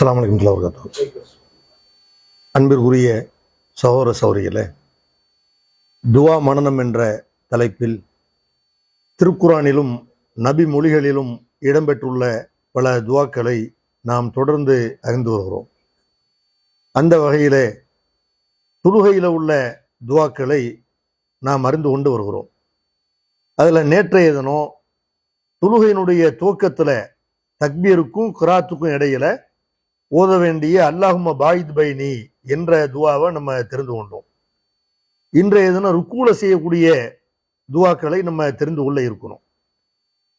அஸ்லாம் அலைக்கும் வரகாத்து. அன்பிற்குரிய சகோதர சௌரிகளே துவா மனனம் என்ற தலைப்பில் திருக்குரானிலும் நபி மொழிகளிலும் இடம்பெற்றுள்ள பல துவாக்களை நாம் தொடர்ந்து அறிந்து வருகிறோம். அந்த வகையிலே தொழுகையில் உள்ள துவாக்களை நாம் அறிந்து கொண்டு வருகிறோம். அதில் நேற்றைய தினம் தொழுகையினுடைய துவக்கத்தில் தக்பீருக்கும் கிராத்துக்கும் இடையில ஓத வேண்டிய அல்லாஹும பாயித் பைனி என்ற துவாவை நம்ம தெரிந்து கொண்டோம். இன்றைய தினம் ருக்குல செய்யக்கூடிய துவாக்களை நம்ம தெரிந்து கொள்ள இருக்கணும்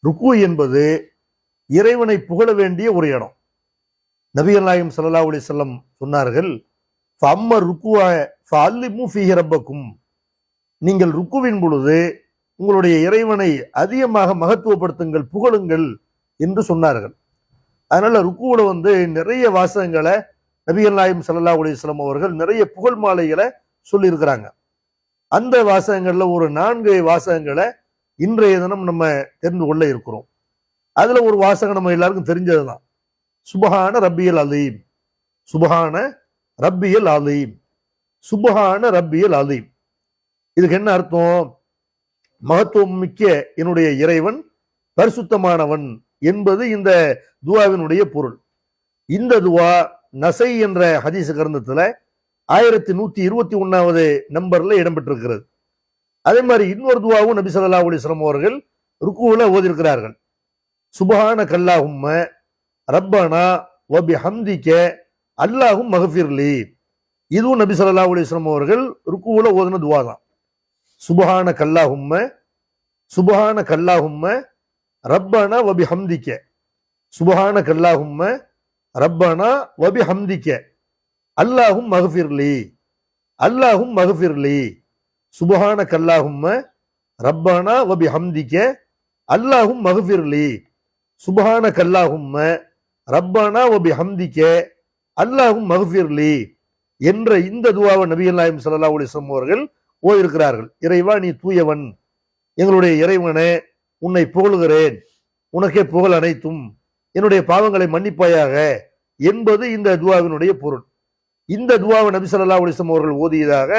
ருக்கு என்பது இறைவனை புகழ வேண்டிய ஒரு இடம். நபிகள் நாயம் சல்லா அலி செல்லம் சொன்னார்கள் அம்ம ருக்குவா அல்லிமு ரப்பக்கும். நீங்கள் ருக்குவின் பொழுது உங்களுடைய இறைவனை அதிகமாக மகத்துவப்படுத்துங்கள் புகழுங்கள் என்று சொன்னார்கள். அதனால ருக்குவோட வந்து நிறைய வாசகங்களை நபிகள் நாயம் சல்லா அலிஸ்லாம் அவர்கள் நிறைய புகழ் மாலைகளை சொல்லியிருக்கிறாங்க. அந்த வாசகங்கள்ல ஒரு நான்கு வாசகங்களை இன்றைய தினம் நம்ம தெரிந்து கொள்ள இருக்கிறோம். அதுல ஒரு வாசகம் நம்ம எல்லாருக்கும் தெரிஞ்சதுதான். சுபஹான ரப்பியல் அலீம். சுபஹான ரப்பியல் அலீம். சுபஹான ரப்பியல் அலீம். இதுக்கு என்ன அர்த்தம்? மகத்துவம் மிக்க என்னுடைய இறைவன் பரிசுத்தமானவன் என்பது இந்த துவாவினுடைய பொருள். இந்த துவா நசை என்ற ஹதீஸ் கிரந்தத்தில் ஆயிரத்தி நூத்தி இருபத்தி ஒன்னாவது நம்பர்ல இடம்பெற்றிருக்கிறது. அதே மாதிரி இன்னொரு துவாவும் நபி சொல்லா அலிஸ்லாம் அவர்கள் ருக்குவில் ஓதிருக்கிறார்கள் சுபஹான கல்லாஹும்ம ரப்பானா ஓபி ஹம்திக்க அல்லாஹும் மகஃபிர்லி இதுவும் நபி சொல்லா அலிஸ்லாம் அவர்கள் ருக்குவில் ஓதின துவா தான் சுபஹான கல்லாஹும்ம சுபஹான கல்லாஹும்ம ரப்பனா வபி ஹம்திக்க சுபஹான கல்லாஹும்ம ரப்பனா வபி ஹம்திக்க அல்லாஹும் மகஃபிர்லி அல்லாஹும் மகஃபிர்லி சுபஹான கல்லாஹும்ம ரப்பானா வபி ஹம்திக்க அல்லாஹும் மகஃபிர்லி சுபஹான கல்லாஹும்ம ரப்பானா வபி ஹம்திக்க அல்லாஹும் மகஃபிர்லி என்ற இந்த துவாவை நபிகள் நாயம் சல்லா அலிஸ்லம் அவர்கள் ஓயிருக்கிறார்கள் இறைவா நீ தூயவன். எங்களுடைய இறைவனே உன்னை புகழுகிறேன். உனக்கே புகழ் அனைத்தும். என்னுடைய பாவங்களை மன்னிப்பாயாக. என்பது இந்த துவாவினுடைய பொருள். இந்த துவாவை நபி சொல்லா அலிஸ்லாம் அவர்கள் ஓதியதாக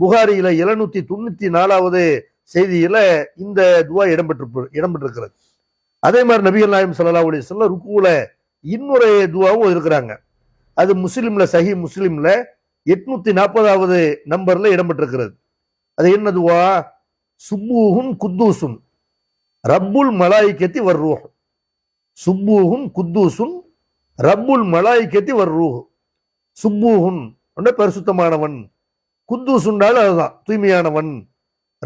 புகாரியில எழுநூத்தி தொண்ணூத்தி நாலாவது செய்தியில இந்த துவா இடம்பெற்று இடம்பெற்றிருக்கிறது. அதே மாதிரி நபிகள் நாயம் சல்லா அலிஸ்லாம் ருக்குல இன்னொரு துவாவும் இருக்கிறாங்க அது முஸ்லீம்ல சஹி முஸ்லீம்ல எட்நூத்தி நாற்பதாவது நம்பர்ல இடம்பெற்றிருக்கிறது. அது என்ன துவா? சுப்பூஹுன் குத்தூசும். ரப்புல் மலாய்க்கத்தி வர்ரூஹ் சுப்பூஹும் குத்தூசுன் ரப்புல் மலாய்க்கத்தி வர்ரூஹ் சுப்பூஹுன் பரிசுத்தமானவன். குத்தூசுண்டால் அதுதான் தூய்மையானவன்.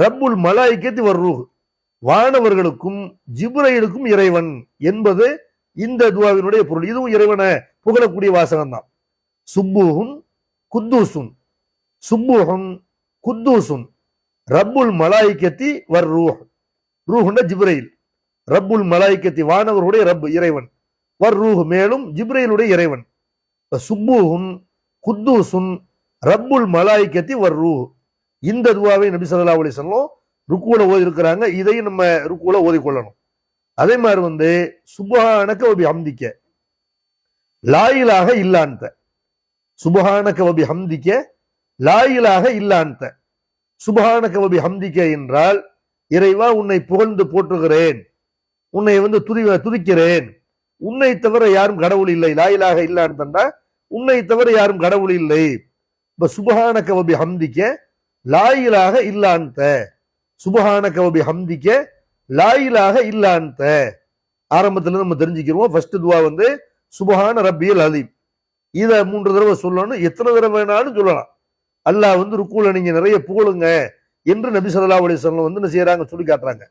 ரப்புல் மலாய்க்கத்தி வர்ரூஹ் வானவர்களுக்கும் ஜிப்ரைலுக்கும் இறைவன் என்பது இந்த துவாவினுடைய பொருள். இதுவும் இறைவனை புகழக்கூடிய வாசகம் தான் சுப்பூஹும் குத்தூசுன் சுப்பூஹுன் குத்தூசுன் ரப்புல் மலாய்க்கத்தி வர் ரூஹ். ரூஹுண்ட ஜிப்ரையில் ரப்புல் மலாய்க்கத்தி வானவர்களுடைய ரப் இறைவன். வர் ரூஹ் மேலும் ஜிப்ரையிலுடைய இறைவன். சுப்பூஹுன் குத்தூசுன் ரப்புல் மலாய்க்கத்தி வர் ரூஹ். இந்த துவாவை நபி சல்லா அலி சொல்லும் ருக்குவில் ஓதி இருக்கிறாங்க இதையும் நம்ம ருக்குவில் ஓதி கொள்ளணும் அதே மாதிரி வந்து சுபஹானக்க ஒபி ஹம்திக்க லாயிலாக இல்லான்த சுபஹானக்க ஒபி ஹம்திக்க லாயிலாக இல்லான்த சுபஹானக்க ஒபி ஹம்திக்க என்றால் இறைவா உன்னை புகழ்ந்து போற்றுகிறேன். உன்னை வந்து துதி துதிக்கிறேன். உன்னை தவிர யாரும் கடவுள் இல்லை. லாயிலாக இல்லான்னு தந்தா உன்னை தவிர யாரும் கடவுள் இல்லை. இப்ப சுபஹான கவபி ஹம்திக்க லாயிலாக இல்லான்த சுபஹான கவபி ஹம்திக்க லாயிலாக இல்லான்த ஆரம்பத்துல நம்ம தெரிஞ்சுக்கிறோம் ஃபர்ஸ்ட் துவா வந்து சுபஹான ரப்பியல் அலீம். இதை மூன்று தடவை சொல்லணும் எத்தனை தடவை வேணாலும் சொல்லலாம். அல்லாஹ் வந்து ருக்குல நீங்க நிறைய புகழுங்க. என்று நபி சொல்லா அலிஸ்லாம் வந்து என்ன செய்யறாங்க சொல்லி காட்டுறாங்க.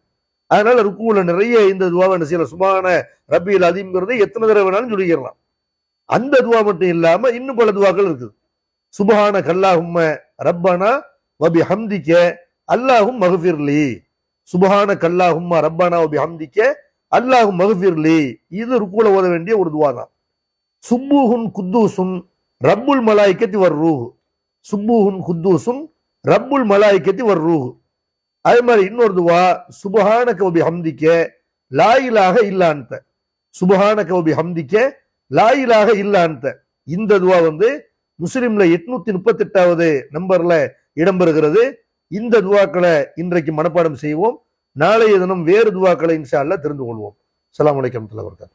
அதனால ருக்குல நிறைய இந்த துவாவை என்ன செய்யலாம்? சுமான ரப்பியல் அலீம்ங்கிறத எத்தனை தடவை வேணாலும் சொல்லிக்கிறலாம் அந்த துவா மட்டும் இல்லாம இன்னும் பல துவாக்கள் இருக்குது. சுபஹான கல்லாஹும்ம ரப்பானா வபி ஹம்திக்க அல்லாஹும் மகஃபிர்லி சுபஹான கல்லாஹும்ம ரப்பானா வபி ஹம்திக்க அல்லாஹும் மகஃபிர்லி இது ருக்குல ஓத வேண்டிய ஒரு துவா தான். சுப்பூஹுன் குத்தூசுன் ரப்புல் மலாய்க்கத்தி வர் ரூஹ் சுப்பூஹுன் குத்தூசுன் ரப்புல் மலாய்க்கத்தி ஒரு ரூ அதே மாதிரி இன்னொரு துவா சுபஹான கவபி ஹம்திக்க லாயிலாக இல்லான்த சுபஹான கவபி ஹம்திக்க லாயிலாக இல்லான்த இந்த துவா வந்து முஸ்லீம்ல எட்நூத்தி முப்பத்தி எட்டாவது நம்பர்ல இடம்பெறுகிறது. இந்த துவாக்களை இன்றைக்கு மனப்பாடம் செய்வோம். நாளைய தினம் வேறு துவாக்களை இன்ஷா அல்ல தெரிந்து கொள்வோம். அலாம் வலைக்கம் தலைவர்கள்